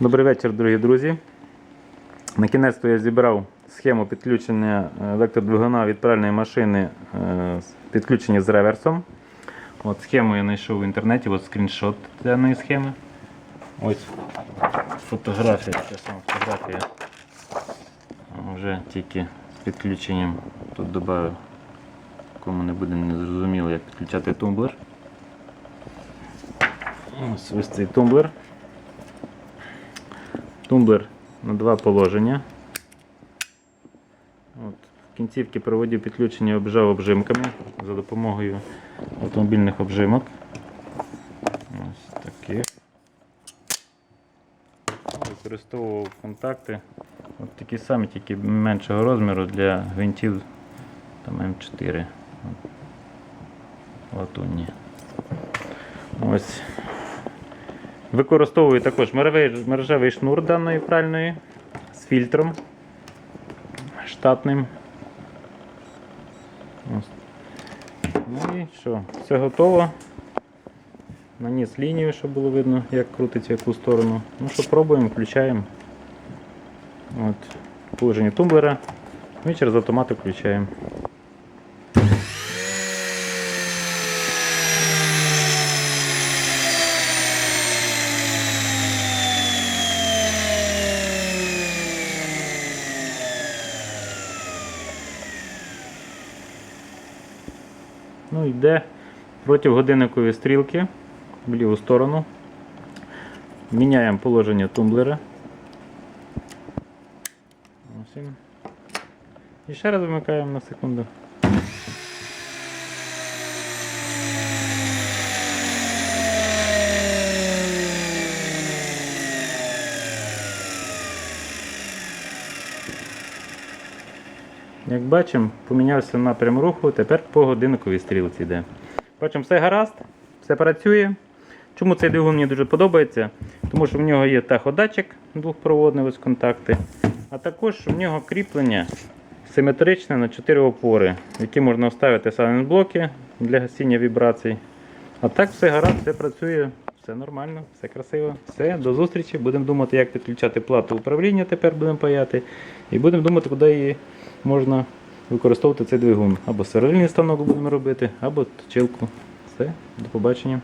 Добрий вечір, дорогі друзі. На кінець я зібрав схему підключення електродвигуна від пральної машини е, з- підключення з реверсом. От схему я знайшов в інтернеті, от скріншот даної схеми. Ось фотографія, сама фотографія. Вже тільки з підключенням тут додав, кому не буде незрозуміло, як підключати тумблер. Ось ось цей тумблер. Тумблер на два положення. От. В кінцівки проводів підключення обжав обжимками за допомогою автомобільних обжимок. Ось таких. Використовував контакти. От такі самі, тільки меншого розміру для гвинтів там М4. Латунні. Ось. Використовую також мережевий, шнур даної пральної з фільтром штатним. Ось. Ну і що, все готово. Наніс лінію, щоб було видно, як крутиться яку сторону. Ну що, пробуємо, включаємо. От. Положення тумблера. І через автомат включаємо. Ну, йде проти годинникової стрілки в ліву сторону. Міняємо положення тумблера. І ще раз вимикаємо на секунду. Як бачимо, помінявся напрям руху, тепер по годинниковій стрілці йде. Бачимо, все гаразд, все працює. Чому цей двигун мені дуже подобається? Тому що в нього є таходатчик двохпроводний, ось контакти, а також в нього кріплення симетричне на 4 опори, які можна вставити сайлент-блоки для гасіння вібрацій. А так все гаразд, все працює, все нормально, все красиво. Все, до зустрічі. Будемо думати, як підключати плату управління, тепер будемо паяти. І будемо думати, куди її можна використовувати цей двигун. Або стерильний станок будемо робити, або точилку. Все, до побачення.